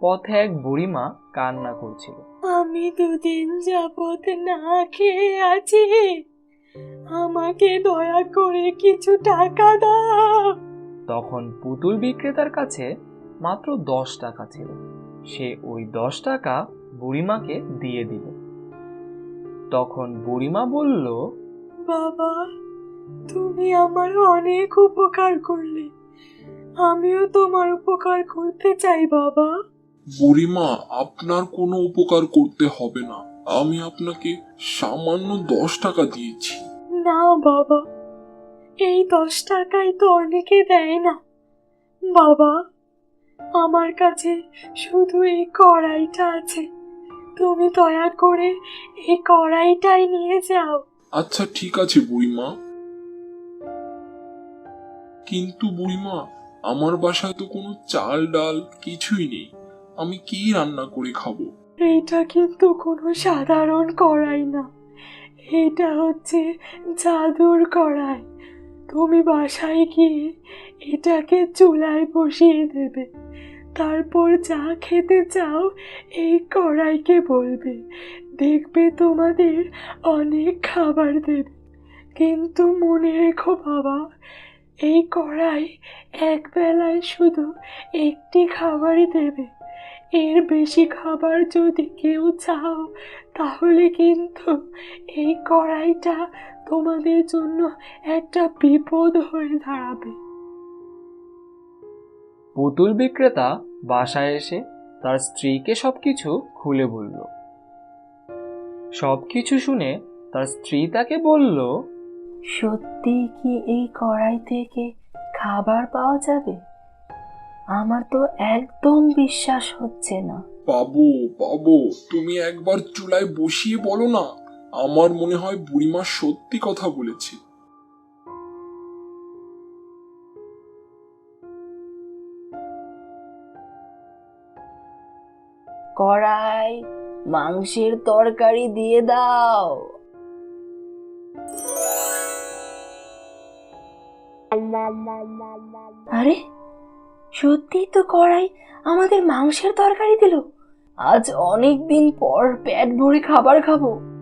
পথে এক বুড়িমা কান্না করছিল। আমি দুদিন যাবৎ না খেয়ে আছি। আমাকে দয়া করে কিছু টাকা দাও। তখন পুতুল বিক্রেতার কাছে মাত্র দশ টাকা ছিল। সে ওই দশ টাকা বুড়িমাকে দিয়ে দিল। তখন বুড়িমা বলল বাবা তুমি আমার অনেক উপকার করলে। আমিও তোমার উপকার করতে চাই বাবা। বুড়িমা আপনার কোনো উপকার করতে হবে না। আমি আপনাকে সামান্য দশ টাকা দিয়েছি। না বাবা এই দশ টাকায় তো অনেকে দেয় না। বাবা আমার কাছে শুধু এই কড়াইটা আছে। তুমি দয়া করে এই কড়াইটাই নিয়ে যাও। আচ্ছা ঠিক আছে বুড়িমা। কিন্তু বুড়িমা আমার বাসায় তো কোনো চাল ডাল কিছুই নেই। আমি কি রান্না করে খাব? এইটা কিন্তু কোনো সাধারণ কড়াই না। এটা হচ্ছে জাদুর কড়াই। তুমি বাসায় গিয়ে এটাকে চুলায় বসিয়ে দেবে। তারপর যা খেতে চাও এই কড়াইকে বলবে। দেখবে তোমাদের অনেক খাবার দেবে। কিন্তু মনে রেখো বাবা, এই কড়াই এক বেলায় শুধু একটি খাবারই দেবে। এর বেশি খাবার যদি কেউ চাও তাহলে কিন্তু এই কড়াইটা তোমাদের জন্য একটা বিপদ হয়ে দাঁড়াবে। পুতুল বিক্রেতা বাসায় এসে তার স্ত্রীকে সবকিছু খুলে বলল। সবকিছু শুনে তার স্ত্রী তাকে বলল সত্যি কি এই কড়াই থেকে খাবার পাওয়া যাবে? আমার তো একদম বিশ্বাস হচ্ছে না। পাবো পাবো তুমি একবার চুলায় বসিয়ে বলো না আমার মনে হয় বুড়িমা সত্যি কথা বলেছে। কড়াই মাংসের তরকারি দিয়ে দাও। আরে সত্যি তো কড়াই আমাদের মাংসের তরকারি দিল। আজ অনেক দিন পর পেট ভরে খাবার খাব।